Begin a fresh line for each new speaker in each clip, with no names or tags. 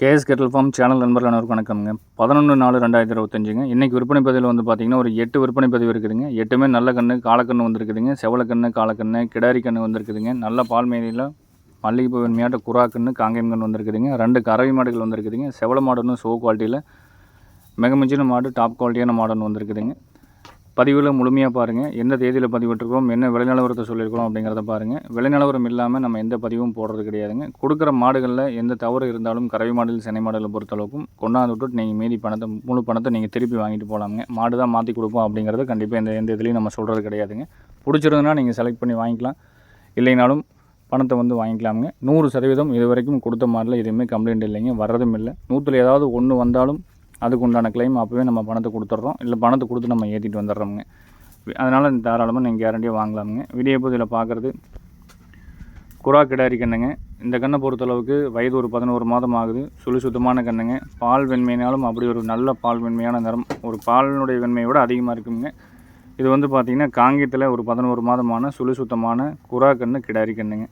KS kettle form channel நண்பர்கள் அனைவருக்கும் வணக்கம்ங்க. பதினொன்று நாலு ரெண்டாயிரத்தி இருபத்தஞ்சுங்க இன்றைக்கி விற்பனை பதிவில் வந்து பார்த்திங்கன்னா ஒரு எட்டு விற்பனை பதிவு இருக்குதுங்க. எட்டுமே நல்ல கன்று காலக்கன்று வந்திருக்குதுங்க. செவலக்கன்று காலக்கன்று கிடாரி கன்று வந்திருக்குதுங்க. நல்ல பால் மேலையில் மல்லிகைப்பூ வெண்மையாட்ட குறா கன்று காங்கேயம் கன்று வந்திருக்குதுங்க. ரெண்டு கறவை மாடுகள் வந்திருக்குதுங்க. செவல மாடுன்னு சோ குவாலிட்டியில் மிக மிஞ்சின மாடு டாப் குவாலிட்டியான மாடுன்னு வந்திருக்குதுங்க. பதிவில் முழுமையாக பாருங்கள் எந்த தேதியில் பதிவிட்டிருக்கோம் என்ன விலை நிலவரத்தை சொல்லியிருக்கிறோம் அப்படிங்கிறத பாருங்கள் விலை நிலவரம் இல்லாமல் நம்ம எந்த பதிவும் போடுறது கிடையாதுங்க. கொடுக்குற மாடுகளில் எந்த தவறு இருந்தாலும் கறவை மாடுகள் சென்னை மாடுகளை பொறுத்தளவுக்கும் கொண்டாந்து விட்டுட்டு நீங்கள் மீதி பணத்தை முழு பணத்தை நீங்கள் திருப்பி வாங்கிட்டு போகலாமுங்க மாடு தான் மாற்றி கொடுப்போம் அப்படிங்கிறத கண்டிப்பாக எந்த எந்த இதுலேயும் நம்ம சொல்கிறது கிடையாதுங்க. பிடிச்சிருந்தனா நீங்கள் செலக்ட் பண்ணி வாங்கிக்கலாம். இல்லைனாலும் பணத்தை வந்து வாங்கிக்கலாமுங்க. நூறு சதவீதம் இது வரைக்கும் கொடுத்த மாதிரிலாம் எதுவுமே கம்ப்ளைண்ட் இல்லைங்க. வர்றதும் இல்லை. நூற்றில் ஏதாவது ஒன்று வந்தாலும் அதுக்கு உண்டான கிளைம் அப்போவே நம்ம பணத்தை கொடுத்துட்றோம். இல்லை பணத்தை கொடுத்து நம்ம ஏற்றிட்டு வந்துடுறோமுங்க. அதனால் தாராளமாக நீங்கள் கேரண்டியாக வாங்கலாமுங்க. வீடியோ பார்க்குறது குறா கிடாரி கண்ணுங்க. இந்த கண்ணை பொறுத்தளவுக்கு வயது ஒரு பதினோரு மாதம் ஆகுது. சுழி சுத்தமான கண்ணுங்க. பால் வெண்மையினாலும் அப்படி ஒரு நல்ல பால் வெண்மையான நிறம் ஒரு பாலினுடைய வெண்மையை விட அதிகமாக இருக்குங்க. இது வந்து பார்த்திங்கன்னா காங்கியத்தில் ஒரு பதினோரு மாதமான சுழி சுத்தமான குறா கண்ணு கிடாரி கண்ணுங்க.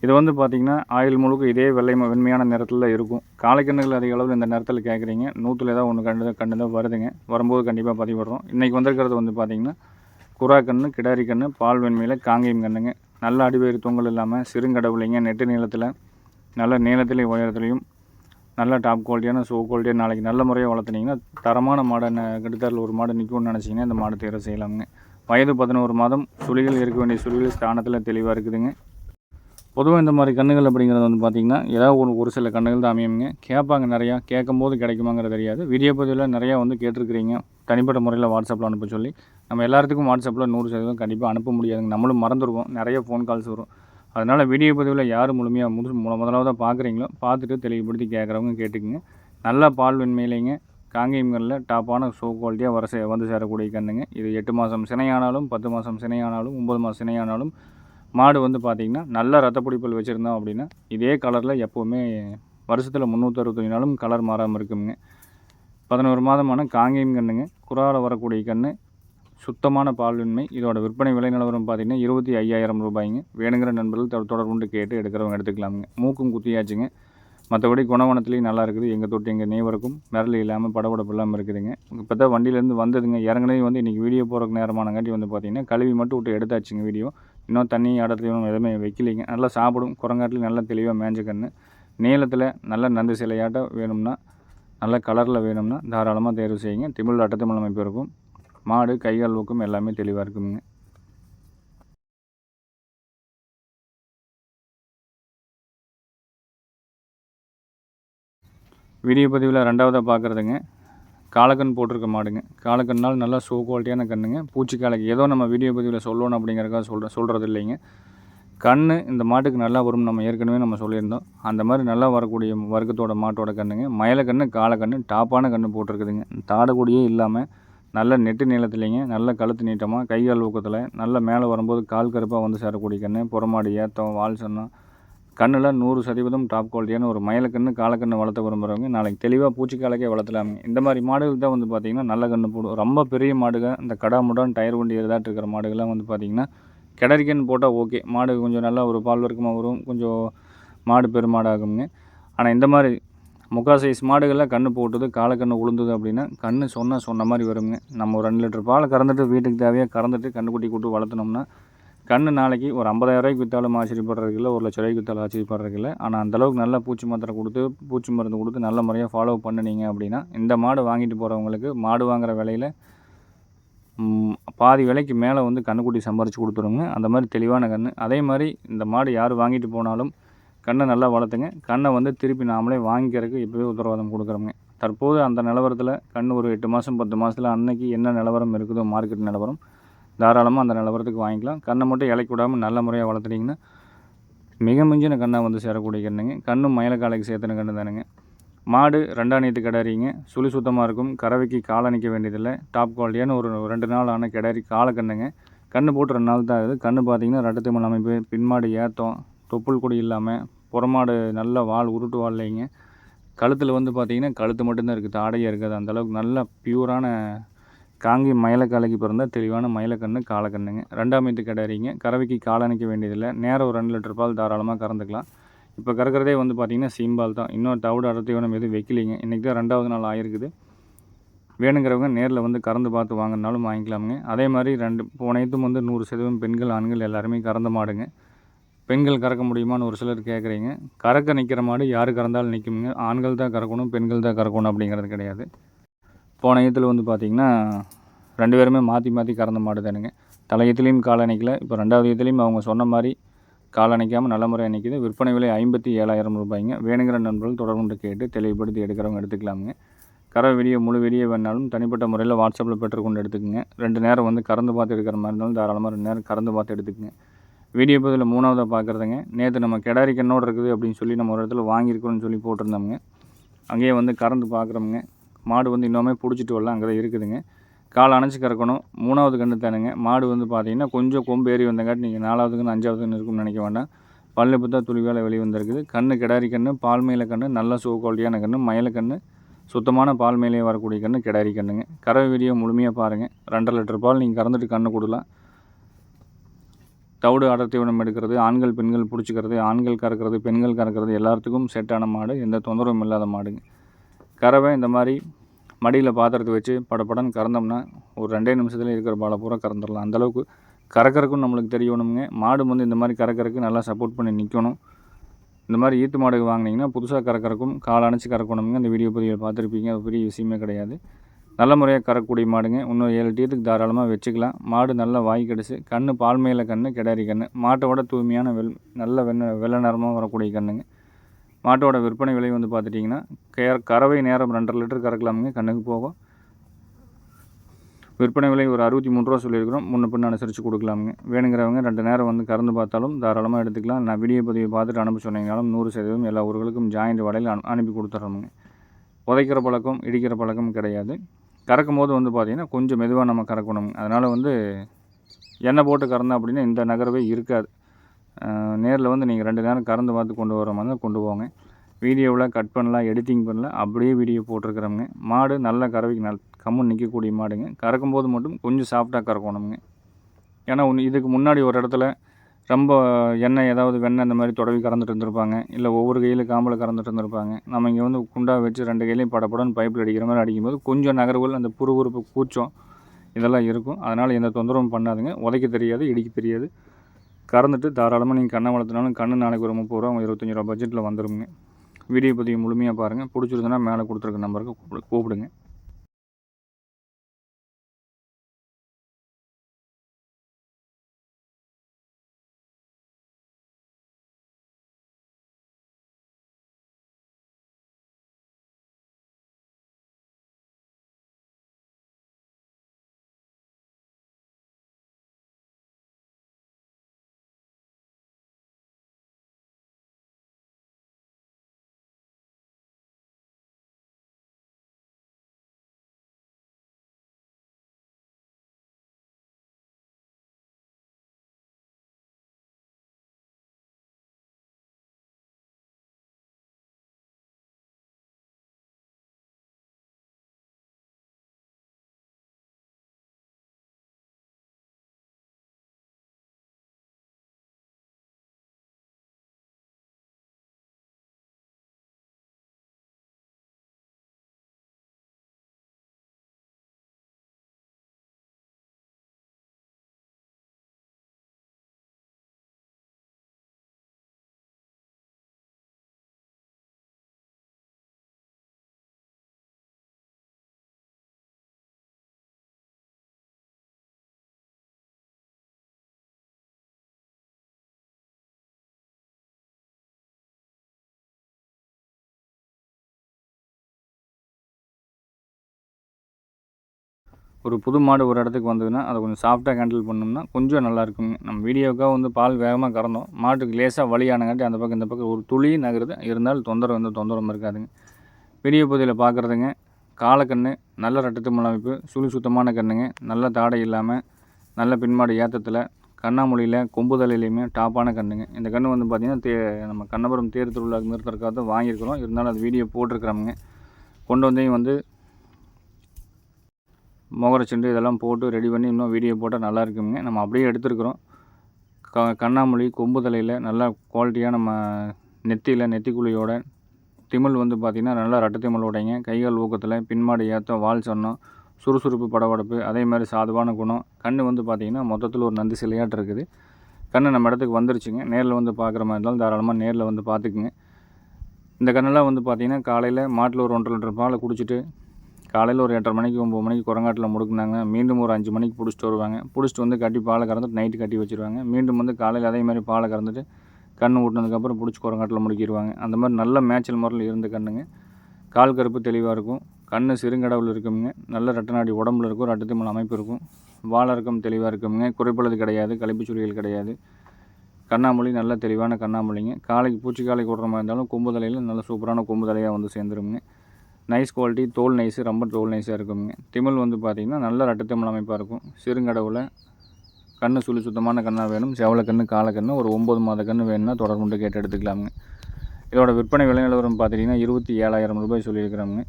இது வந்து பார்த்திங்கன்னா ஆயில் முழுக்க இதே வெள்ளை ம- வெண்மையான நிறத்தில் இருக்கும். காலைக்கண்ணுகள் அதிக அளவில் இந்த நேரத்தில் கேட்குறீங்க நூற்றில் ஏதாவது ஒன்று கண்டு கண்டு தான் வருதுங்க. வரும்போது கண்டிப்பாக பதிவிடுறோம். இன்றைக்கி வந்திருக்கிறது வந்து பார்த்திங்கன்னா குறா கண்ணு கிடாரி கண்ணு பால் வெண்மையில் காங்கேயம் கண்ணுங்க. நல்ல அடிவேறு தொங்கல் இல்லாமல் சிறுங்கடவுளைங்க நெட்டு நீளத்தில் நல்ல நீளத்திலையும் உயரத்துலையும் நல்ல டாப் குவாலிட்டியான சோ குவாலிட்டியாக நாளைக்கு நல்ல முறையாக வளர்த்துனீங்கன்னா தரமான மாடை கிட்டத்தட்ட ஒரு மாடு நிற்கும்னு நினச்சிங்கன்னா இந்த மாடு தேர்வு செய்யலாமுங்க. வயது பதினோரு மாதம் சுழிகள் இருக்க வேண்டிய சுழிகள் ஸ்தானத்தில் தெளிவாக இருக்குதுங்க. பொதுவாக இந்த மாதிரி கண்ணுகள் அப்படிங்கிறது வந்து பார்த்திங்கன்னா ஏதாவது ஒரு ஒரு சில கண்ணுகள் தான் அமையுங்க. கேட்பாங்க நிறையா கேட்கும்போது கிடைக்குமாங்கிறது தெரியாது. வீடியோ பதிவில் நிறையா வந்து கேட்டிருக்கிறீங்க. தனிப்பட்ட முறையில் வாட்ஸ்அப்பில் அனுப்ப சொல்லி. நம்ம எல்லாத்துக்கும் வாட்ஸ்அப்பில் நூறு சதவீதம் கண்டிப்பாக அனுப்ப முடியாதுங்க. நம்மளும் மறந்துடுவோம் நிறைய ஃபோன் கால்ஸ் வரும். அதனால் வீடியோ பதிவில் யார் முழுமையாக முழு முத முதலாவதாக பார்க்குறீங்களோ பார்த்துட்டு தெளிவுபடுத்தி கேட்குறவங்க கேட்டுக்குங்க. நல்ல பால் வெண்மையிலைங்க காங்கேயங்களில் டாப்பான ஷோ குவாலிட்டியாக வர சே வந்து சேரக்கூடிய கண்ணுங்க. இது எட்டு மாதம் சினையானாலும் பத்து மாதம் சினையானாலும் ஒம்பது மாதம் சினையானாலும் மாடு வந்து பார்த்திங்கன்னா நல்ல ரத்த பிடிப்பல் வச்சுருந்தோம் அப்படின்னா இதே கலரில் எப்போவுமே வருஷத்தில் முந்நூற்றறுபத்தஞ்சு நாளும் கலர் மாறாமல் இருக்குங்க. பதினோரு மாதமான காங்கேயம் கண்ணுங்க குறால வரக்கூடிய கன்று சுத்தமான பால்வின்மை இதோட விற்பனை விலை நிலவரம் பார்த்திங்கன்னா இருபத்தி ஐயாயிரம் ரூபாய்ங்க. வேணுங்கிற நண்பர்கள் தொடர்புண்டு கேட்டு எடுக்கிறவங்க எடுத்துக்கலாமுங்க. மூக்கும் குத்தியாச்சுங்க. மற்றபடி குணவனத்துலேயும் நல்லா இருக்குது. எங்கள் தொட்டு எங்கள் நெய்வருக்கும் மிரளி இல்லாமல் படபடப்பு இல்லாமல் இருக்குதுங்க. இப்போ தான் வண்டியிலேருந்து வந்ததுங்க. இறங்குனது வந்து இன்றைக்கி வீடியோ போகிறக்கு நேரமானங்காட்டி வந்து பார்த்திங்கன்னா கழுவி மட்டும் விட்டு எடுத்தாச்சுங்க வீடியோ. இன்னும் தண்ணி அடர்த்தியும் எதுவுமே வைக்கலைங்க. நல்லா சாப்பிடும். குரங்காட்டில் நல்லா தெளிவாக மேஞ்ச கன்று நீளத்தில் நல்ல நந்து சிலையாட்டம் வேணும்னா நல்ல கலரில் வேணும்னா தாராளமாக தேர்வு செய்யுங்க. திமிழ் அட்டத்தமிழ் அமைப்பு இருக்கும். மாடு கைகால் ஊக்கம் எல்லாமே தெளிவாக இருக்குங்க. வீடியோ பதிவில் ரெண்டாவதாக பார்க்குறதுங்க காலக்கண் போட்டிருக்க மாடுங்க. காலக்கண்ணால் நல்லா ஷோ குவாலிட்டியான கண்ணுங்க. பூச்சி காலைக்கு ஏதோ நம்ம வீடியோ பதிவில் சொல்லணும் அப்படிங்கிறக்காக சொல்கிற சொல்கிறது இல்லைங்க. கண் இந்த மாட்டுக்கு நல்லா வரும். நம்ம ஏற்கனவே நம்ம சொல்லியிருந்தோம். அந்த மாதிரி நல்லா வரக்கூடிய வர்க்கத்தோட மாட்டோட கண்ணுங்க. மயில காலக்கண்ணு டாப்பான கண்ணு போட்டிருக்குதுங்க. தாடக்கூடியே இல்லாமல் நல்ல நெட்டு நீளத்துலேங்க நல்ல கழுத்து நீட்டமாக கைகால் ஊக்கத்தில் நல்ல மேலே வரும்போது கால் கருப்பாக வந்து சேரக்கூடிய கண்ணு புறமாடி ஏத்தம் வால் சொன்னம் கண்ணில் நூறு சதவீதம் டாப் குவாலிட்டியான ஒரு மயிலக்கண்ணு காலக்கண்ணு வளர்த்த விரும்புகிறவங்க நாளைக்கு தெளிவாக பூச்சிக்காலக்கே வளர்த்தலாமே. இந்த மாதிரி மாடுகள் தான் வந்து பார்த்திங்கன்னா நல்ல கண்ணு போடும். ரொம்ப பெரிய மாடுகள் இந்த கடா முடான் டயர் வண்டி எதாட்டு இருக்கிற மாடுகள்லாம் வந்து பார்த்திங்கன்னா கிடரிக்கன்னு போட்டால் ஓகே மாடு கொஞ்சம் நல்லா ஒரு பால் வர்க்கமாக வரும். கொஞ்சம் மாடு பெருமாடாகுங்க ஆனால் இந்த மாதிரி முக்கா சைஸ் மாடுகளில் கண்ணு போட்டது காலக்கண்ணு உளுந்தது அப்படின்னா கண்ணு சொன்னால் சொன்ன மாதிரி வருங்க. நம்ம ஒரு ரெண்டு லிட்டர் பால் கறந்துட்டு வீட்டுக்கு தேவையாக கறந்துட்டு கண்ணுக்குட்டி கூட்டு வளர்த்துனோம்னா கன்று நாளைக்கு ஒரு 50000 ரூபாய்க்கு விற்றாலும் ஆச்சரியப்படுறதுக்கு இல்லை ஒரு லட்ச ரூபாய்க்கு விற்றாலும் ஆச்சரியப்படுறதுக்கு இல்லை ஆனால் அந்தளவுக்கு நல்ல பூச்சி மாத்திரை கொடுத்து பூச்சி மருந்து கொடுத்து நல்ல முறையாக ஃபாலோ பண்ணினீங்க அப்படின்னா இந்த மாடு வாங்கிட்டு போகிறவங்களுக்கு மாடு வாங்குற விலையில் பாதி விலைக்கு மேலே வந்து கண்ணுக்குட்டி சம்பாரித்து கொடுத்துருங்க. அந்த மாதிரி தெளிவான கன்று அதே மாதிரி இந்த மாடு யார் வாங்கிட்டு போனாலும் கண்ணை நல்லா வளர்த்துங்க. கண்ணை வந்து திருப்பி நாமளே வாங்கிக்கிறதுக்கு இப்போவே உத்தரவாதம் கொடுக்குறோங்க. தற்போது அந்த நிலவரத்தில் கண் ஒரு எட்டு மாதம் பத்து மாதத்தில் அன்னைக்கு என்ன நிலவரம் இருக்குதோ மார்க்கெட் நிலவரம் தாராளமாக அந்த நிலவரத்துக்கு வாங்கிக்கலாம். கண்ணை மட்டும் இலைக்கு விடாமல் நல்ல முறையாக வளர்த்துட்டிங்கன்னா மிக மிஞ்சின கண்ணாக வந்து சேரக்கூடிய கண்ணுங்க. கண்ணும் மயிலக்காலைக்கு சேர்த்துன கண்ணு தானுங்க. மாடு ரெண்டாம் நீத்து கிடாரிங்க. சுழி சுத்தமாக இருக்கும். கறவைக்கு காலை நிற்க வேண்டியதில்லை. டாப் குவாலிட்டியான ஒரு ரெண்டு நாள் ஆன கிடாரி காலை கண்ணுங்க. கண்ணு போட்டு ரெண்டு நாள் தான் ஆகுது. கண்ணு பார்த்தீங்கன்னா ரெட்டத்திமல் அமைப்பு பின்மாடு ஏத்தம் தொப்புள் கொடி இல்லாமல் புறமாடு நல்ல வால் உருட்டு வாழலைங்க கழுத்தில் வந்து பார்த்திங்கன்னா கழுத்து மட்டும்தான் இருக்குது தாடையாக இருக்காது. அந்தளவுக்கு நல்ல பியூரான காங்கி மயிலக்காலைக்கு பிறந்த தெளிவான மயிலக்கண்ணு காலக்கண்ணுங்க. ரெண்டாம் மீத்து கிடாரிங்க கறவைக்கு காலணிக்க வேண்டியதில்லை. நேரம் ஒரு ரெண்டு லிட்டர் பால் தாராளமாக கறந்துக்கலாம். இப்போ கறக்கிறதே வந்து பார்த்திங்கன்னா சீம்பால் தான். இன்னும் தவிடு அடர்த்தியோனம் எதுவும் வைக்கலிங்க. இன்றைக்கி தான் ரெண்டாவது நாள் ஆயிருக்குது. வேணுங்கிறவங்க நேரில் வந்து கறந்து பார்த்து வாங்கினாலும் வாங்கிக்கலாமுங்க. அதே மாதிரி ரெண்டு போனையத்தும் வந்து நூறு சதவீதம் பெண்கள் ஆண்கள் எல்லாருமே கறந்த மாடுங்க. பெண்கள் கறக்க முடியுமான்னு ஒரு சிலர் கேட்குறீங்க கறக்க நிற்கிற மாடு யார் கறந்தாலும் நிற்குமுங்க ஆண்கள் தான் கறக்கணும் பெண்கள் தான் கறக்கணும் அப்படிங்கிறது கிடையாது. போன ஈத்தில் வந்து பார்த்திங்கன்னா ரெண்டு பேருமே மாற்றி மாற்றி கறந்த மாடு தானுங்க தலையத்துலேயும் கால் அணைக்கல. இப்போ ரெண்டாவது ஈத்துலேயும் அவங்க சொன்ன மாதிரி கால் அணைக்காமல் நல்ல முறை அணைக்குது விற்பனை விலை ஐம்பத்தி ஏழாயிரம் ரூபாய்ங்க. வேணுங்கிற நண்பர்கள் தொடர்புண்டு கேட்டு தெளிவுபடுத்தி எடுக்கிறவங்க எடுத்துக்கலாமுங்க. கற வீடியோ முழு வீடியோ வேணாலும் தனிப்பட்ட முறையில் வாட்ஸ்அப்பில் பெற்றுக்கொண்டு எடுத்துக்கங்க. ரெண்டு நேரம் வந்து கறந்து பார்த்து எடுக்கிற மாதிரி இருந்தாலும் தாராளமாக ரெண்டு நேரம் கறந்து பார்த்து எடுத்துக்கங்க. வீடியோ பதில் மூணாவதாக பார்க்குறதுங்க. நேற்று நம்ம கிடாரி கண்ணோடு இருக்குது அப்படின்னு சொல்லி நம்ம ஒரு இடத்துல வாங்கியிருக்கிறோன்னு சொல்லி போட்டிருந்தோம்ங்க. அங்கேயே வந்து கறந்து பார்க்குறோமுங்க. மாடு வந்து இன்னுமே பிடிச்சிட்டு வரலாம் அங்கே தான் இருக்குதுங்க. கால் அணைச்சி கறக்கணும். மூணாவது கன்று தானுங்க. மாடு வந்து பார்த்தீங்கன்னா கொஞ்சம் கொம்பு ஏறி வந்தங்காட்டி நீங்கள் நாலாவது கன்று அஞ்சாவது கன்று இருக்கும்னு நினைக்க வேண்டாம். பல்லு புத்தா துளி வேலை வெளியே வந்திருக்குது. கன்று கிடாரி கன்று பால் மேல கன்று நல்ல சோ குவாலிட்டியான கன்று மயில கன்று சுத்தமான பால் மேலே வரக்கூடிய கன்று கிடாரி கன்றுங்க கறவை வீடியோ முழுமையாக பாருங்கள் ரெண்டரை லிட்டர் பால் நீங்கள் கறந்துட்டு கன்று கொடுலாம் தவிடு அடர் தீவனம் எடுக்கிறது ஆண்கள் பெண்கள் பிடிச்சிக்கிறது ஆண்கள் கறக்கிறது பெண்கள் கறக்கிறது எல்லாத்துக்கும் செட்டான மாடு. எந்த தொந்தரவும் இல்லாத மாடுங்க. கறவை இந்த மாதிரி மடியில் பாத்திரத்தை வச்சு படப்படன்னு கறந்தோம்னா ஒரு ரெண்டே நிமிஷத்தில் இருக்கிற பாலை பூரா கறந்துடலாம். அந்தளவுக்கு கறக்கறக்கும் நம்மளுக்கு தெரியணுங்க மாடு வந்து இந்த மாதிரி கறக்கறக்கு நல்லா சப்போர்ட் பண்ணி நிற்கணும் இந்த மாதிரி ஈத்து மாடு வாங்கினீங்கன்னா புதுசாக கறக்கறக்கும் கால் அணைச்சி கறக்கணுங்க இந்த வீடியோ பதிவில் பார்த்துருப்பீங்க. அது பெரிய விஷயமே கிடையாது. நல்ல முறையாக கறக்கக்கூடிய மாடுங்க. இன்னும் ஏழு டீத்துக்கு தாராளமாக வச்சுக்கலாம். மாடு நல்லா வாய் கிடச்சி கன்று பால்மையில் கன்று கிடாரி கன்று மாட்டோட தூய்மையான வெள் நல்ல வெண்ண வெள்ளை நிறமாக வரக்கூடிய கன்றுங்க மாட்டோட விற்பனை விலை வந்து பார்த்துட்டிங்கன்னா கே கறவை நேரம் ரெண்டரை லிட்டர் கறக்கலாமுங்க கண்ணுக்கு போகும். விற்பனை விலை ஒரு அறுபத்தி மூணு ரூபா சொல்லியிருக்கிறோம். முன்ன பின்ன அனுசரித்து கொடுக்கலாமுங்க. வேணுங்கிறவங்க ரெண்டு நேரம் வந்து கறந்து பார்த்தாலும் தாராளமாக எடுத்துக்கலாம். நான் வீடியோ பதிவு பார்த்துட்டு அனுப்ப சொன்னீங்கனாலும் நூறு சதவீதம் எல்லா ஊர்களுக்கும் ஜாயிண்ட் வடையில் அனு அனுப்பி கொடுத்துட்றோமுங்க புதைக்கிற பழக்கம் இடிக்கிற பழக்கம் கிடையாது. கறக்கும் போது வந்து பார்த்திங்கன்னா கொஞ்சம் மெதுவாக நம்ம கறக்கணும் அதனால் வந்து எண்ணெய் போட்டு கறந்தோம் அப்படின்னா இந்த நகரவே இருக்காது. நேரில் வந்து நீங்கள் ரெண்டு நேரம் கறந்து பார்த்து கொண்டு வர மாதிரி கொண்டு போங்க. வீடியோவில் கட் பண்ணலாம் எடிட்டிங் பண்ணலாம் அப்படியே வீடியோ போட்டிருக்கிறோமுங்க மாடு நல்ல கறவைக்கு நல் கம்முன்னு நிற்கக்கூடிய மாடுங்க. கறக்கும் போது மட்டும் கொஞ்சம் சாஃப்டாக கறக்கணுங்க ஏன்னா ஒன்று இதுக்கு முன்னாடி ஒரு இடத்துல ரொம்ப எண்ணெய் ஏதாவது வெண்ணெய் இந்த மாதிரி தொடவி கறந்துட்டு இருந்திருப்பாங்க. இல்லை ஒவ்வொரு கையில் காம்பில் கறந்துட்டு இருந்திருப்பாங்க. நம்ம இங்கே வந்து குண்டா வச்சு ரெண்டு கையிலையும் படப்படன்னு பைப்பில் அடிக்கிற மாதிரி அடிக்கும்போது கொஞ்சம் நகர்வுகள் அந்த புறுபுறுப்பு கூச்சம் இதெல்லாம் இருக்கும். அதனால் எந்த தொந்தரவும் பண்ணாதுங்க. உதைக்க தெரியாது இடிக்க தெரியாது. கறந்துட்டு தாராளமாக நீங்கள் கண்ணை வளர்த்துனாலும் கண்ணு நாளைக்கு ஒரு முப்பது ரூபா இருபத்தஞ்சி ரூபா பட்ஜெட்டில் வந்துடுங்க வீடியோ பதிவு முழுமையாக பாருங்கள் பிடிச்சிருந்தனா மேலே கொடுத்துருக்க நம்பருக்கு கூப்பிடு கூப்பிடுங்க. ஒரு புது மாடு ஒரு இடத்துக்கு வந்ததுன்னா அதை கொஞ்சம் சாஃப்டாக ஹேண்டில் பண்ணோம்னா கொஞ்சம் நல்லா இருக்குங்க நம்ம வீடியோக்காக வந்து பால் வேகமாக கறந்தோம். மாட்டுக்கு லேசாக வழியானங்காட்டி அந்த பக்கம் இந்த பக்கம் ஒரு துளி நகருது. இருந்தாலும் தொந்தரவு வந்து தொந்தரவும் இருக்காதுங்க. வீடியோ பகுதியில் பார்க்குறதுங்க. காலக்கண்ணு நல்ல ரட்டத்து அமைப்பு சுழி சுத்தமான கண்ணுங்க நல்ல தாடை இல்லாமல் நல்ல பின்மாடு ஏற்றத்தில் கண்ணாமொழியில் கொம்புதலையிலையுமே டாப்பான கண்ணுங்க. இந்த கன்று வந்து பார்த்திங்கன்னா தே நம்ம கண்ணபுரம் தேர் திருவிழாக்கு நிறுத்துறதுக்காக வாங்கியிருக்கிறோம். இருந்தாலும் அது வீடியோ போட்டிருக்கிறோமுங்க. கொண்டு வந்தையும் வந்து முகரச்செண்டு இதெல்லாம் போட்டு ரெடி பண்ணி இன்னும் வீடியோ போட்டால் நல்லா இருக்குங்க நம்ம அப்படியே எடுத்துருக்குறோம். க கண்ணாமொழி கொம்பு தலையில் நல்லா குவாலிட்டியாக நம்ம நெத்தியில் நெத்திக்குழியோட திமிழ் வந்து பார்த்திங்கன்னா நல்லா ரெட்ட திமிழ் உடைங்க. கைகால் ஊக்கத்தில் பின்மாடி ஏற்ற வால் சொன்னோம் சுறுசுறுப்பு படபடப்பு அதே மாதிரி சாதுவான குணம். கண் வந்து பார்த்திங்கன்னா மொத்தத்தில் ஒரு நந்தி சிலையாட்டு இருக்குது. கண் நம்ம இடத்துக்கு வந்துருச்சுங்க. நேரில் வந்து பார்க்குற மாதிரி இருந்தாலும் தாராளமாக நேரில் வந்து பார்த்துக்குங்க இந்த கண்ணெல்லாம் வந்து பார்த்திங்கன்னா காலையில் மாட்டில் ஒரு ஒன்றரை லிட்டர் பாலை குடிச்சிட்டு காலையில் ஒரு எட்டரை மணிக்கு ஒம்பது மணிக்கு குரங்காட்டில் முடுக்குனாங்க. மீண்டும் ஒரு அஞ்சு மணிக்கு பிடிச்சிட்டு வருவாங்க. பிடிச்சிட்டு வந்து கட்டி பாலை கறந்துட்டு நைட்டு கட்டி வச்சுருவாங்க. மீண்டும் வந்து காலையில் அதே மாதிரி பாலை கறந்துட்டு கண் ஊட்டினதுக்கப்புறம் பிடிச்சி குரங்காட்டில் முடுக்கிடுவாங்க அந்த மாதிரி நல்ல மேய்ச்சல் முறையில் இருந்த கண்ணுங்க. கால் கருப்பு தெளிவாக இருக்கும். கண் சிறுங்கடவுள் இருக்குங்க நல்ல ரெட்டநாடி உடம்புல இருக்கும். ரெட்டத்திமல் அமைப்பு இருக்கும். வாழறக்கம் தெளிவாக இருக்குங்க குறைப்பழுது கிடையாது. கழிப்பு சுழிகள் கிடையாது. கண்ணாமொழி நல்ல தெளிவான கண்ணாமொழிங்க. காலைக்கு பூச்சி காலைக்கு விடுற மாதிரி இருந்தாலும் கொம்பு தலையில் நல்ல சூப்பரான கொம்பு தலையாக வந்து சேர்ந்துருங்க நைஸ் குவாலிட்டி தோல் நைஸு ரொம்ப தோல் நைஸாக இருக்குங்க. திமிழ் வந்து பார்த்திங்கன்னா நல்ல ரெட்டத்திமல் அமைப்பாக இருக்கும். சிறுங்கடவுல கண்ணு சுழி சுத்தமான கண்ணாக வேணும். செவலக்கண்ணு காலக்கண்ணு ஒரு ஒம்பது மாத கன்று வேணும்னா தொடர்புண்டு கேட்டு எடுத்துக்கலாமுங்க. இதோட விற்பனை விலை நிலவரம் பார்த்தீங்கன்னா இருபத்தி ஏழாயிரம் ரூபாய் சொல்லியிருக்கிறாங்க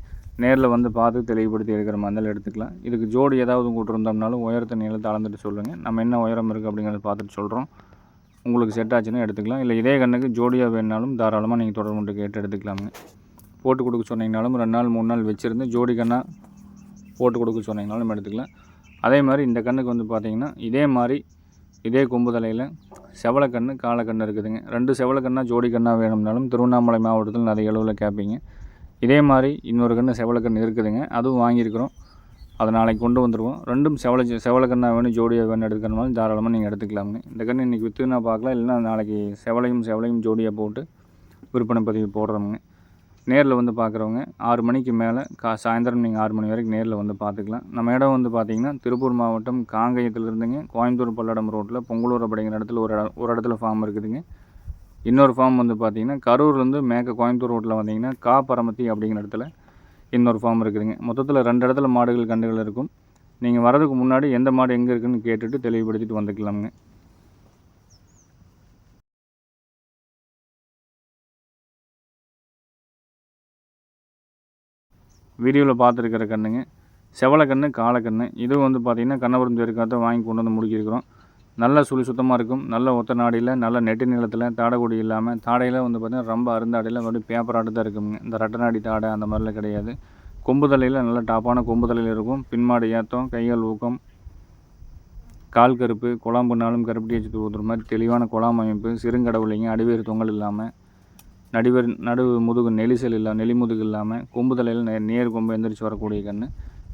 நேரில் வந்து பார்த்து தெளிவுபடுத்தி எடுக்கிற மாதிரி எடுத்துக்கலாம். இதுக்கு ஜோடி ஏதாவது கூட்டிருந்தோம்னாலும் உயரத்தை நீளத்தை அளந்துட்டு சொல்லுங்கள் நம்ம என்ன உயரம் இருக்குது அப்படிங்கிறத பார்த்துட்டு சொல்கிறோம் உங்களுக்கு செட் ஆச்சுன்னா எடுத்துக்கலாம். இல்லை இதே கண்ணுக்கு ஜோடியாக வேணுனாலும் தாராளமாக நீங்கள் தொடர்பு கொண்டு கேட்டு எடுத்துக்கலாமுங்க. போட்டு கொடுக்க சொன்னீங்கனாலும் ரெண்டு நாள் மூணு நாள் வச்சுருந்து ஜோடி கண்ணாக போட்டு கொடுக்க சொன்னீங்கனாலும் நம்ம எடுத்துக்கலாம். அதே மாதிரி இந்த கண்ணுக்கு வந்து பார்த்திங்கன்னா இதே மாதிரி இதே கொம்பு தலையில் செவலக்கண்ணு காலக்கண்ணு இருக்குதுங்க. ரெண்டு செவலக்கண்ணா ஜோடி கண்ணாக வேணும்னாலும் திருவண்ணாமலை மாவட்டத்தில் நிறைய அளவில் கேட்பீங்க. இதே மாதிரி இன்னொரு கன்று செவலக்கண்ணு இருக்குதுங்க. அதுவும் வாங்கியிருக்கிறோம். அதை நாளைக்கு கொண்டு வந்துடுவோம் ரெண்டும் செவல செவலக்கண்ணா வேணும் ஜோடியாக வேணும் எடுக்கணும்னாலும் தாராளமாக நீங்கள் எடுத்துக்கலாமுங்க. இந்த கன்று இன்றைக்கி விற்றுனா பார்க்கலாம். இல்லைன்னா நாளைக்கு செவலையும் செவலையும் ஜோடியாக போட்டு விற்பனை பதிவு போடுறோமுங்க. நேரில் வந்து பார்க்குறவங்க ஆறு மணிக்கு மேலே கா சாயந்தரம் நீங்கள் ஆறு மணி வரைக்கும் நேரில் வந்து பார்த்துக்கலாம் நம்ம இடம் வந்து பார்த்திங்கன்னா திருப்பூர் மாவட்டம் காங்கயத்துலேருந்துங்க கோயம்புத்தூர் பல்லடம் ரோட்டில் பொங்கலூர் அப்படிங்கிற இடத்துல ஒரு இடம் ஒரு இடத்துல ஃபார்ம் இருக்குதுங்க. இன்னொரு ஃபார்ம் வந்து பார்த்திங்கன்னா கரூர்லேருந்து மேக்க கோயம்புத்தூர் ரோட்டில் வந்தீங்கன்னா கா பரமத்தி அப்படிங்கிற இடத்துல இன்னொரு ஃபார்ம் இருக்குதுங்க. மொத்தத்தில் ரெண்டு இடத்துல மாடுகள் கண்டுகள் இருக்கும். நீங்கள் வரதுக்கு முன்னாடி எந்த மாடு எங்கே இருக்குதுன்னு கேட்டுட்டு தெளிவுபடுத்திட்டு வந்துக்கலாமுங்க. வீடியோவில் பார்த்துருக்கிற கண்ணுங்க. செவலக்கண்ணு காலக்கண்ணு இதுவும் வந்து பார்த்திங்கன்னா கண்ணபுரம் தேருக்காத்த வாங்கி கொண்டு வந்து முடிக்கிருக்கிறோம். நல்ல சுழி சுத்தமாக இருக்கும். நல்ல ஒத்த நாடியில் நல்ல நெட்டு நிலத்தில் தாடைக்குடி இல்லாமல் தாடையில் வந்து பார்த்திங்கன்னா ரொம்ப அருந்தாடையில் மறுபடியும் பேப்பராட்டு தான் இருக்குங்க. இந்த ரட்டநாடி தாடை அந்த மாதிரிலாம் கிடையாது. கொம்பு தலையில் நல்ல டாப்பான கொம்பு தலையில் இருக்கும். பின்மாடு ஏற்றம் கைகள் ஊக்கம் கால் கருப்பு குழம்புனாலும் கருப்பட்டி வச்சு ஊற்றுற மாதிரி தெளிவான குழாம் அமைப்பு சிறுங்கடவுளைங்க அடிவேறு தொங்கல் இல்லாமல் நடுவர் நடு முதுகு நெலிசல் இல்லாமல் நெலி முதுகு இல்லாமல் கொம்பு தலையில் நே நேர் கொம்பு எந்திரிச்சு வரக்கூடிய கன்று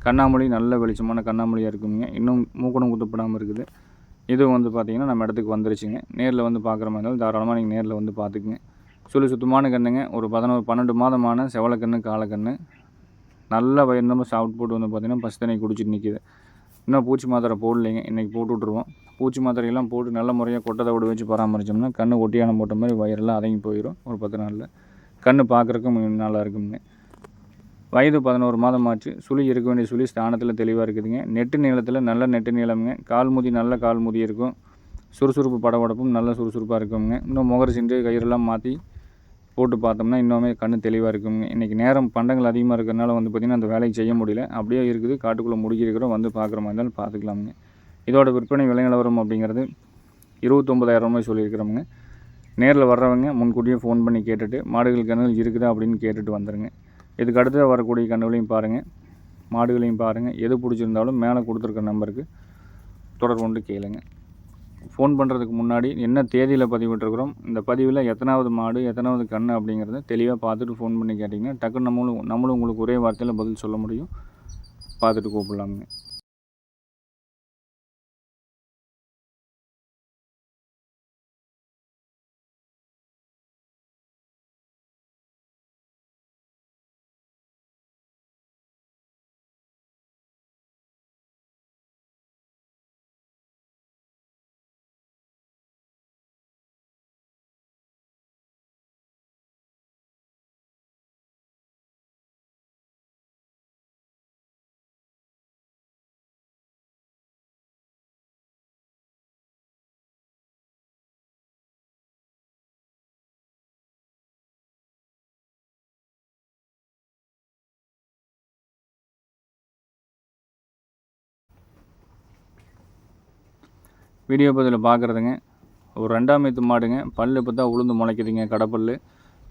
கண்ணாமொழி நல்ல வெளிச்சமான கண்ணாமொழியாக இருக்குங்க. இன்னும் மூக்கணம் குத்தப்படாமல் இருக்குது. இது வந்து பார்த்திங்கன்னா நம்ம இடத்துக்கு வந்துருச்சுங்க. நேரில் வந்து பார்க்குற மாதிரி இருந்தாலும் தாராளமாக நீங்கள் நேரில் வந்து பார்த்துக்குங்க சுழி சுத்தமான கண்ணுங்க. ஒரு பதினோரு பன்னெண்டு மாதமான செவலக்கண்ணு காலக்கண்ணு நல்ல வயிறு நம்ம சாப்பிட்டு போட்டு வந்து பார்த்திங்கன்னா பசு தண்ணி குடிச்சிட்டு நிற்கிது இன்னும் பூச்சி மாத்திரை போடலைங்க. இன்றைக்கி போட்டு விட்ருவோம் பூச்சி மாத்திரையெல்லாம் போட்டு நல்ல முறையாக கொட்டதை விட வச்சு பராமரித்தோம்னா கண் ஒட்டியானம் போட்ட மாதிரி வயிறெல்லாம் அதங்கி போயிடும் ஒரு பத்து நாளில். கண் பார்க்குறக்கும் நல்லா இருக்கும்னு. வயது பதினோரு மாதம் ஆச்சு. சுழி இருக்க வேண்டிய சுழி ஸ்தானத்தில் தெளிவாக இருக்குதுங்க. நெட்டு நீளத்தில் நல்ல நெட்டு நீளம்ங்க. கால்முதி நல்ல கால் முதி இருக்கும். சுறுசுறுப்பு படபடப்பும் நல்ல சுறுசுறுப்பாக இருக்குங்க இன்னும் முகர் சென்று கயிறெல்லாம் மாற்றி போட்டு பார்த்தோம்னா இன்னுமே கண் தெளிவாக இருக்குங்க இன்றைக்கி நேரம் பண்டங்கள் அதிகமாக இருக்கிறனால வந்து பார்த்திங்கன்னா அந்த வேலையை செய்ய முடியல. அப்படியே இருக்குது. காட்டுக்குள்ளே முடிக்கிருக்கிறோம் வந்து பார்க்குற மாதிரி இருந்தாலும் பார்த்துக்கலாமுங்க. இதோட விற்பனை விலை நிலவரம் அப்படிங்கிறது இருபத்தொம்பதாயிரம் ரூபாய் நேரில் வர்றவங்க முன்கூட்டியே ஃபோன் பண்ணி கேட்டுட்டு மாடுகள் கண்ணுகள் இருக்குதா அப்படின்னு கேட்டுட்டு வந்துடுங்க இதுக்கு அடுத்து வரக்கூடிய கண்ணுகளையும் பாருங்கள் மாடுகளையும் பாருங்கள் எது பிடிச்சிருந்தாலும் மேலே கொடுத்துருக்க நம்பருக்கு தொடர்பு கொண்டு கேளுங்க. ஃபோன் பண்ணுறதுக்கு முன்னாடி என்ன தேதியில் பதிவிட்டுருக்குறோம் இந்த பதிவில் எத்தனாவது மாடு எத்தனாவது கன்று அப்படிங்கிறத தெளிவாக பார்த்துட்டு ஃபோன் பண்ணி கேட்டிங்கன்னா டக்குன்னு நம்மளும் நம்மளும் உங்களுக்கு ஒரே வார்த்தையில் பதில் சொல்ல முடியும். பார்த்துட்டு கூப்பிடலாமுங்க. வீடியோ பதில் பார்க்குறதுங்க ஒரு ரெண்டாம் மீத்து மாடுங்க. பல் இப்போ தான் உளுந்து முளைக்குதுங்க கடப்பல்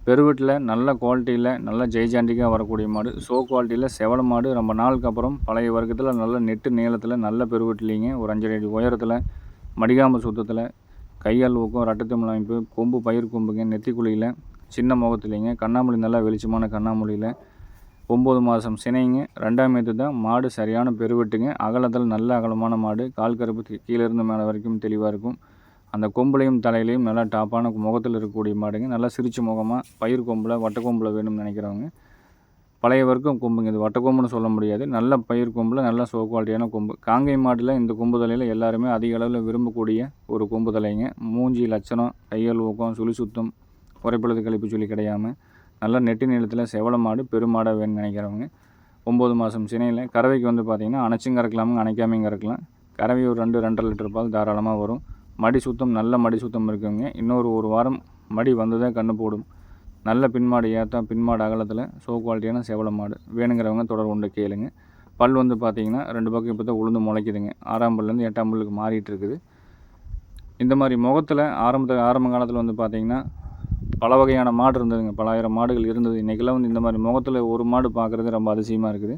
பெருவீட்டில் நல்ல குவாலிட்டியில் நல்ல ஜெய்ஜாண்டிக்காக வரக்கூடிய மாடு. ஷோ குவாலிட்டியில் செவல மாடு. ரொம்ப நாளுக்கு அப்புறம் பழைய வர்க்கத்தில் நல்ல நெட்டு நீளத்தில் நல்ல பெருவீட்டிலிங்க ஒரு அஞ்சரை அடி உயரத்தில் மடிகாம்பு சுத்தத்தில் கையால் ஊக்கம் ரட்டத்தமிழ் அமைப்பு கொம்பு பயிர் கொம்புங்க நெத்திக்குழியில் சின்ன முகத்துலேங்க. கண்ணாமொழி நல்லா வெளிச்சமான கண்ணாமொழியில் ஒம்பது மாதம் சினைங்க. ரெண்டாம் ஏது தான் மாடு சரியான பெருவெட்டுங்க அகலத்தில் நல்ல அகலமான மாடு. கால் கருப்பு கீழேருந்து மேலே வரைக்கும் தெளிவாக இருக்கும். அந்த கொம்புலையும் தலையிலையும் நல்லா டாப்பான முகத்தில் இருக்கக்கூடிய மாடுங்க. நல்லா சிரிச்சு முகமாக பயிர் கொம்பில் வட்டக்கொம்பில் வேணும்னு நினைக்கிறவங்க. பழைய வரைக்கும் கொம்புங்க. இது வட்டக்கொம்புன்னு சொல்ல முடியாது. நல்ல பயிர் கொம்பில் நல்ல சோ குவாலிட்டியான கொம்பு. காங்கை மாட்டில் இந்த கொம்பு தலையில் எல்லாருமே அதிக அளவில் விரும்பக்கூடிய ஒரு கொம்பு தலைங்க. மூஞ்சி லட்சணம் கையல் ஊக்கம் சுழி சுத்தம் குறைப்பழுது கழிப்பு சொல்லி கிடையாமல் நல்ல நெட்டி நிலத்தில் செவல மாடு பெருமாடாக வேணும்னு நினைக்கிறவங்க ஒம்பது மாதம் சினையில் கறவைக்கு வந்து பார்த்திங்கன்னா அணைச்சும் கறக்கலாமுங்க அணைக்காமையும் கறக்கலாம். கறவை ஒரு ரெண்டு ரெண்டரை லிட்டர் பால் தாராளமாக வரும். மடி சுத்தம் நல்ல மடி சுத்தம் இருக்குங்க. இன்னொரு ஒரு வாரம் மடி வந்ததே கண்ணு போடும். நல்ல பின்மாடு ஏற்றா பின்மாடு அகலத்தில் சோ குவாலிட்டியான செவல மாடு. வேணுங்கிறவங்க தொடர் கொண்டு கேளுங்க. பல் வந்து பார்த்திங்கன்னா ரெண்டு பக்கம் இப்போ தான் உளுந்து முளைக்குதுங்க. ஆறாம் பல்லேருந்து எட்டாம் பல்லுக்கு மாறிட்டு இருக்குது. இந்த மாதிரி முகத்தில் ஆரம்பத்தில் ஆரம்ப காலத்தில் வந்து பார்த்திங்கன்னா பல வகையான மாடு இருந்ததுங்க. பலாயிரம் மாடுகள் இருந்தது. இன்றைக்கெல்லாம் வந்து இந்த மாதிரி முகத்தில் ஒரு மாடு பார்க்குறது ரொம்ப அதிசயமாக இருக்குது.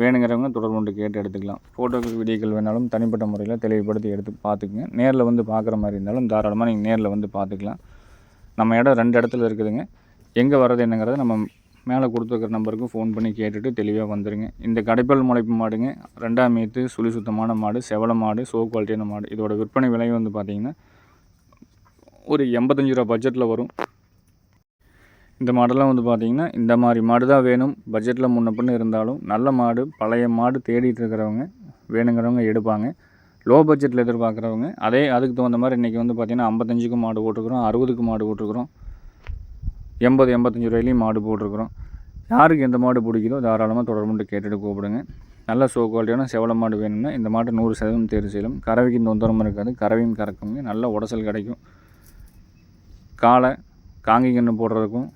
வேணுங்கிறவங்க தொடர்பு கொண்டு கேட்டு எடுத்துக்கலாம். ஃபோட்டோக்கள் வீடியோக்கள் வேணாலும் தனிப்பட்ட முறையில் தெளிவுபடுத்தி எடுத்து பார்த்துக்குங்க. நேரில் வந்து பார்க்குற மாதிரி இருந்தாலும் தாராளமாக நீங்கள் நேரில் வந்து பார்த்துக்கலாம். நம்ம இடம் ரெண்டு இடத்துல இருக்குதுங்க. எங்கே வர்றது என்னங்கிறத நம்ம மேலே கொடுத்துருக்கிற நம்பருக்கு ஃபோன் பண்ணி கேட்டுட்டு தெளிவாக வந்துடுங்க இந்த கடைப்பல் முளைப்பு மாடுங்க. ரெண்டாம் மீத்து சுழி சுத்தமான மாடு செவல மாடு சோ குவாலிட்டியான மாடு. இதோட விற்பனை விலை வந்து பார்த்திங்கன்னா ஒரு எண்பத்தஞ்சு ரூபா பட்ஜெட்டில் வரும். இந்த மாடெல்லாம் வந்து பார்த்திங்கன்னா இந்த மாதிரி மாடு தான் வேணும். பட்ஜெட்டில் முன்ன பின்ன இருந்தாலும் நல்ல மாடு பழைய மாடு தேடிட்டு இருக்கிறவங்க வேணுங்கிறவங்க எடுப்பாங்க. லோ பட்ஜெட்டில் எதிர்பார்க்குறவங்க அதே அதுக்கு தகுந்த மாதிரி இன்றைக்கி வந்து பார்த்திங்கன்னா ஐம்பத்தஞ்சுக்கு மாடு போட்டிருக்கிறோம் அறுபதுக்கு மாடு போட்டிருக்கிறோம் எண்பது எண்பத்தஞ்சு ரூபாயிலையும் மாடு போட்டிருக்கிறோம். யாருக்கு எந்த மாடு பிடிக்குதோ தாராளமாக தொடர்புண்டு கேட்டுட்டு கூப்பிடுங்க. நல்ல சோ குவாலிட்டியான செவல மாடு வேணும்னா இந்த மாட்டு நூறு சதவீதம் தேர்வு செய்யலாம். கறவைக்கு தொந்தரமும் இருக்காது கறவையும் கறக்குங்க. நல்ல உடசல் கிடைக்கும். காலை காங்கி கன்று போடுறதுக்கும்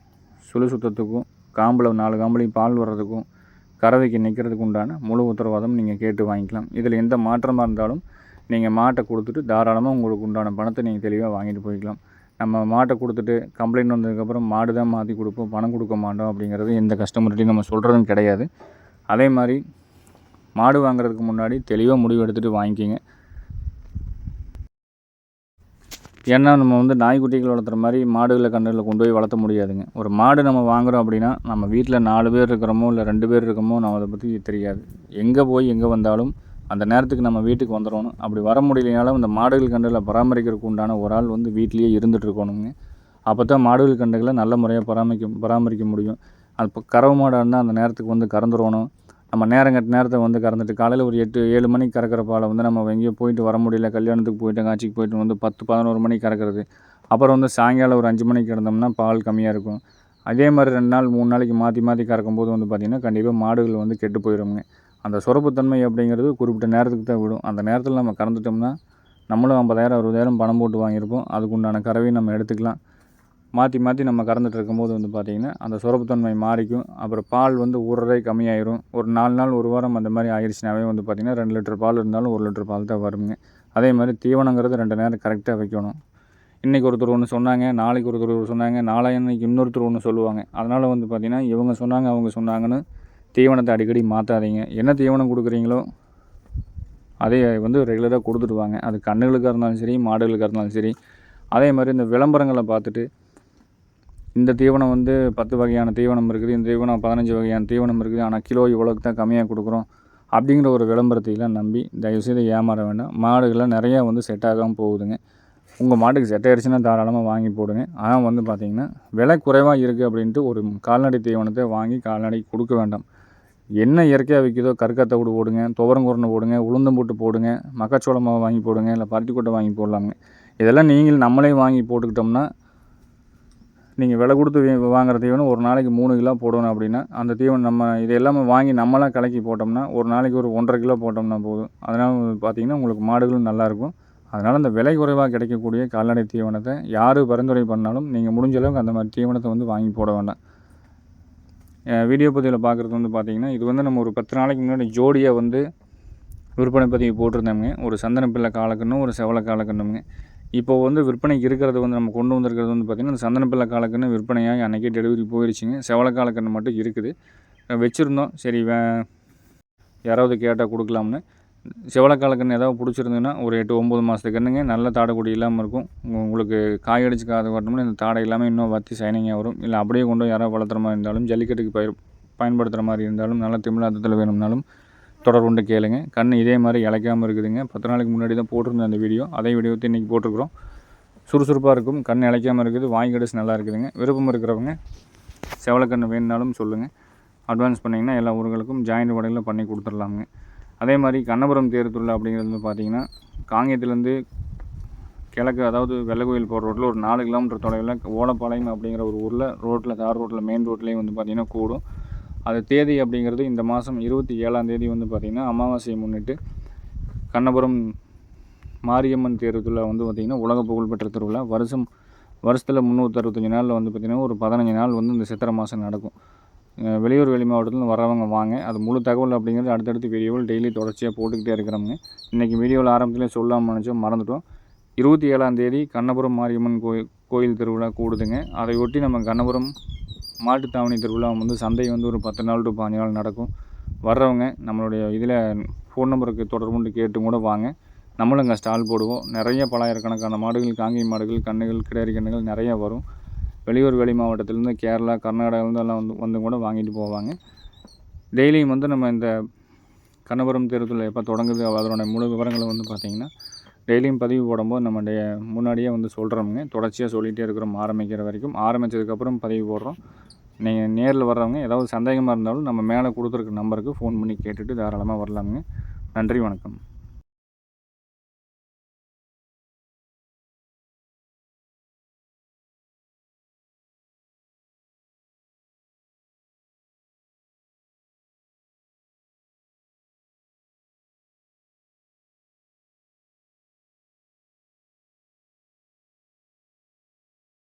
சுழி சுத்தத்துக்கும் காம்பில் நாலு காம்புலையும் பால் வர்றதுக்கும் கறவைக்கு நிற்கிறதுக்கு உண்டான முழு உத்தரவாதம் நீங்கள் கேட்டு வாங்கிக்கலாம். இதில் எந்த மாற்றமாக இருந்தாலும் நீங்கள் மாட்டை கொடுத்துட்டு தாராளமாக உங்களுக்கு உண்டான பணத்தை நீங்கள் தெளிவாக வாங்கிட்டு போய்க்கலாம். நம்ம மாட்டை கொடுத்துட்டு கம்ப்ளைண்ட் வந்ததுக்கப்புறம் மாடு தான் மாற்றி கொடுப்போம் பணம் கொடுக்க மாட்டோம் அப்படிங்கிறது எந்த கஸ்டமர்கிட்டையும் நம்ம சொல்கிறதும் கிடையாது. அதே மாதிரி மாடு வாங்குறதுக்கு முன்னாடி தெளிவாக முடிவு எடுத்துகிட்டு வாங்கிக்கிங்க. ஏன்னா நம்ம வந்து நாய்க்குட்டிகள் வளர்த்துற மாதிரி மாடுகளை கன்றுகளை கொண்டு போய் வளர்த்த முடியாதுங்க. ஒரு மாடு நம்ம வாங்குறோம் அப்படின்னா நம்ம வீட்டில் நாலு பேர் இருக்கிறோமோ இல்லை ரெண்டு பேர் இருக்கோமோ நம்ம அதை பற்றி தெரியாது. எங்கே போய் எங்கே வந்தாலும் அந்த நேரத்துக்கு நம்ம வீட்டுக்கு வந்துடணும். அப்படி வர முடியலைனாலும் இந்த மாடுகள் கன்றுகளை பராமரிக்கிறதுக்கு உண்டான ஒரு ஆள் வந்து வீட்லேயே இருந்துகிட்டு இருக்கணுங்க. அப்போ தான் மாடுகள் கன்றுகளை நல்ல முறையாக பராமரிக்க பராமரிக்க முடியும். அது இப்போ கறவை மாடாக இருந்தால் அந்த நேரத்துக்கு வந்து கறந்துடணும் நம்ம நேரம் கட்ட நேரத்தை வந்து கறந்துட்டு காலையில் ஒரு எட்டு ஏழு மணிக்கு கறக்கிற பாலை வந்து நம்ம எங்கேயோ போயிட்டு வர முடியல கல்யாணத்துக்கு போயிட்டு காட்சிக்கு போயிட்டு வந்து பத்து பதினோரு மணிக்கு கறக்கிறது. அப்புறம் வந்து சாயங்காலம் ஒரு அஞ்சு மணிக்கு கிடந்தோம்னா பால் கம்மியாக இருக்கும். அதே மாதிரி ரெண்டு நாள் மூணு நாளைக்கு மாற்றி மாற்றி கறக்கும்போது வந்து பார்த்திங்கன்னா கண்டிப்பாக மாடுகள் வந்து கெட்டு போயிடுங்க அந்த சுரப்புத்தன்மை அப்படிங்கிறது குறிப்பிட்ட நேரத்துக்கு தான் விடும். அந்த நேரத்தில் நம்ம கறந்துட்டோம்னா நம்மளும் ஐம்பதாயிரம் அறுபதாயிரம் பணம் போட்டு வாங்கியிருப்போம். அதுக்குண்டான கறவையும் நம்ம எடுத்துக்கலாம். மாற்றி மாற்றி நம்ம கறந்துட்டு இருக்கும்போது வந்து பார்த்திங்கன்னா அந்த சுரப்புத்தன்மை மாறிக்கும். அப்புறம் பால் வந்து ஊறுறதே கம்மியாயிரும். ஒரு நாலு நாள் ஒரு வாரம் அந்த மாதிரி ஆயிடுச்சுனாவே வந்து பார்த்திங்கன்னா ரெண்டு லிட்டர் பால் இருந்தாலும் ஒரு லிட்டர் பால் தான் வருங்க. அதே மாதிரி தீவனங்கிறது ரெண்டு நேரம் கரெக்டாக வைக்கணும். இன்றைக்கி ஒருத்தர் ஒன்று சொன்னாங்க நாளைக்கு ஒருத்தர் ஒன்று சொன்னாங்க நாளைக்கு இன்னொருத்தர் ஒன்று சொல்லுவாங்க. அதனால் வந்து பார்த்திங்கன்னா இவங்க சொன்னாங்க அவங்க சொன்னாங்கன்னு தீவனத்தை அடிக்கடி மாற்றாதீங்க என்ன தீவனம் கொடுக்குறீங்களோ அதே வந்து ரெகுலராக கொடுத்துடுவாங்க. அது கண்ணுகளுக்காக இருந்தாலும் சரி மாடுகளுக்காக இருந்தாலும் சரி. அதே மாதிரி இந்த விளம்பரங்களை பார்த்துட்டு இந்த தீவனம் வந்து பத்து வகையான தீவனம் இருக்குது. இந்த தீவனம் பதினஞ்சு வகையான தீவனம் இருக்குது. ஆனால் கிலோ இவ்வளோக்கு தான் கம்மியாக கொடுக்குறோம் அப்படிங்கிற ஒரு விளம்பரத்தையெல்லாம் நம்பி தயவுசெய்து ஏமாற வேண்டாம். மாடுகள்லாம் நிறையா வந்து செட் ஆகாமல் போகுதுங்க. உங்கள் மாட்டுக்கு செட் ஆயிடுச்சுன்னா தாராளமாக வாங்கி போடுங்க. ஆனால் வந்து பார்த்திங்கன்னா விலை குறைவாக இருக்குது அப்படின்ட்டு ஒரு கால்நடை தீவனத்தை வாங்கி கால்நடை கொடுக்க வேண்டாம். என்ன இயற்கையாக விற்கிதோ கற்கத்தை விடு போடுங்க துவரங்குருணை போடுங்க உளுந்தம் போட்டு போடுங்க மக்காச்சோள மாவு வாங்கி போடுங்க இல்லை பருத்தி கொட்டை வாங்கி போடலாங்க இதெல்லாம் நீங்கள் நம்மளே வாங்கி போட்டுக்கிட்டோம்னா நீங்கள் விலை கொடுத்து வாங்குற தீவனம் ஒரு நாளைக்கு மூணு கிலோ போடணும் அப்படின்னா அந்த தீவனம் நம்ம இது எல்லாமே வாங்கி நம்மளாம் கலக்கி போட்டோம்னா ஒரு நாளைக்கு ஒரு ஒன்றரை கிலோ போட்டோம்னா போதும். அதனால் பார்த்தீங்கன்னா உங்களுக்கு மாடுகளும் நல்லாயிருக்கும் அதனால் அந்த விலை குறைவாக கிடைக்கக்கூடிய கால்நடை தீவனத்தை யார் பரிந்துரை பண்ணாலும் நீங்கள் முடிஞ்ச அளவுக்கு அந்த மாதிரி தீவனத்தை வந்து வாங்கி போட வேண்டாம். வீடியோ பதிவில் பார்க்குறது வந்து பார்த்தீங்கன்னா இது வந்து நம்ம ஒரு பத்து நாளைக்கு முன்னாடி ஜோடியாக வந்து விற்பனை பதிவு போட்டிருந்தோமுங்க. ஒரு சந்தன பிள்ளை காலக்கண்ணும் ஒரு செவலை காலக்கண்ணுங்க இப்போ வந்து விற்பனைக்கு இருக்கிறது வந்து நம்ம கொண்டு வந்திருக்கிறது வந்து பார்த்திங்கன்னா அந்த சந்தனப்பிள்ளை காலக்கன்று விற்பனையாகி அன்றைக்கே டெலிவரி போயிடுச்சுங்க செவலை காலக்கன்று மட்டும் இருக்குது. வச்சுருந்தோம். சரி வே யாராவது கேட்டால் கொடுக்கலாம்னு. செவலக்காலக்கன்று ஏதாவது பிடிச்சிருந்ததுன்னா ஒரு எட்டு ஒம்பது மாதத்து கன்றுங்க நல்ல தாடைக்குடி இல்லாமல் இருக்கும். உங்களுக்கு காய் அடிச்சு காது வரணும்னா இந்த தாடை இல்லாமல் இன்னும் வத்தி சைனிங்காக வரும். இல்லை அப்படியே கொண்டு யாராவது வளர்த்துற மாதிரி இருந்தாலும் ஜல்லிக்கட்டுக்கு பயிர் பயன்படுத்துகிற மாதிரி இருந்தாலும் நல்ல திமிழாத்தத்தில் வேணும்னாலும் தொடர் கொண்டு கேளுங்க. கண் இதே மாதிரி இளைக்காமல் இருக்குதுங்க. பத்து நாளைக்கு முன்னாடி தான் போட்டிருந்தேன் அந்த வீடியோ. அதே வீடியோ இன்றைக்கி போட்டிருக்கிறோம். சுறுசுறுப்பாக இருக்கும். கண் இழைக்காமல் இருக்குது. வாங்கி கடிச்சு நல்லா இருக்குதுங்க. விருப்பம் இருக்கிறவங்க செவலக்கண் வேணுனாலும் சொல்லுங்கள் அட்வான்ஸ் பண்ணிங்கன்னா எல்லா ஊர்களுக்கும் ஜாயிண்ட் உடையில் பண்ணி கொடுத்துடலாமுங்க. அதே மாதிரி கண்ணபுரம் தேர்துள்ள அப்படிங்கிறது வந்து பார்த்தீங்கன்னா காங்கேயத்துலேருந்து கிழக்கு அதாவது வெள்ளக்கோயில் போகிற ரோட்டில் ஒரு நாலு கிலோமீட்டர் தொலைவில் ஓலப்பாளையம் அப்படிங்கிற ஒரு ஊரில் ரோட்டில் தார் ரோட்டில் மெயின் ரோட்லேயும் வந்து பார்த்திங்கன்னா கூடும். அது தேதி அப்படிங்கிறது இந்த மாதம் இருபத்தி ஏழாம் தேதி வந்து பார்த்திங்கன்னா அமாவாசையை முன்னிட்டு கண்ணபுரம் மாரியம்மன் தேர்வுல வந்து பார்த்திங்கன்னா உலக புகழ்பெற்ற திருவிழா. வருஷம் வருஷத்தில் முந்நூற்றறுபத்தஞ்சி நாளில் வந்து பார்த்திங்கன்னா ஒரு பதினஞ்சு நாள் வந்து இந்த சித்திரை மாதம் நடக்கும். வெளியூர் வெளி மாவட்டத்தில் வரவங்க வாங்க. அது முழு தகவல் அப்படிங்கிறது அடுத்தடுத்து வீடியோவில் டெய்லி தொடர்ச்சியாக போட்டுக்கிட்டே இருக்கிறவங்க இன்றைக்கி வீடியோவில் ஆரம்பத்தில் சொல்லாமல் நினச்சோம் மறந்துட்டோம். இருபத்தி ஏழாம் தேதி கண்ணபுரம் மாரியம்மன் கோயில் கோயில் திருவிழா கூடுதுங்க. அதையொட்டி நம்ம கண்ணபுரம் மாட்டுத்தாவணி திருவிழா வந்து சந்தை வந்து ஒரு பத்து நாள் டு பதினஞ்சு நாள் நடக்கும். வர்றவங்க நம்மளுடைய இதில் ஃபோன் நம்பருக்கு தொடர்புண்டு கேட்டு கூட வாங்க. நம்மளும் அங்கே ஸ்டால் போடுவோம். நிறைய பலாயிரக்கணக்கான மாடுகள் காங்கி மாடுகள் கண்ணுகள் கிடாரி கண்ணுகள் நிறைய வரும். வெளியூர் வெளி மாவட்டத்திலேருந்து கேரளா கர்நாடகாலேருந்து எல்லாம் வந்து வந்து கூட வாங்கிட்டு போவாங்க. டெய்லியும் வந்து நம்ம இந்த கண்ணபுரம் தெருத்தில் எப்போ தொடங்குது அதனுடைய முழு விவரங்களை வந்து பார்த்திங்கன்னா டெய்லியும் பதிவு போடும்போது நம்ம முன்னாடியே வந்து சொல்கிறோமுங்க தொடர்ச்சியாக சொல்லிகிட்டே இருக்கிறோம் ஆரம்பிக்கிற வரைக்கும். ஆரம்பித்ததுக்கப்புறம் பதிவு போடுறோம். நீங்கள் நேரில் வர்றவங்க ஏதாவது சந்தேகமாக இருந்தாலும் நம்ம மேலே கொடுத்துருக்க நம்பருக்கு ஃபோன் பண்ணி கேட்டுட்டு தாராளமாக வரலாமுங்க. நன்றி வணக்கம்.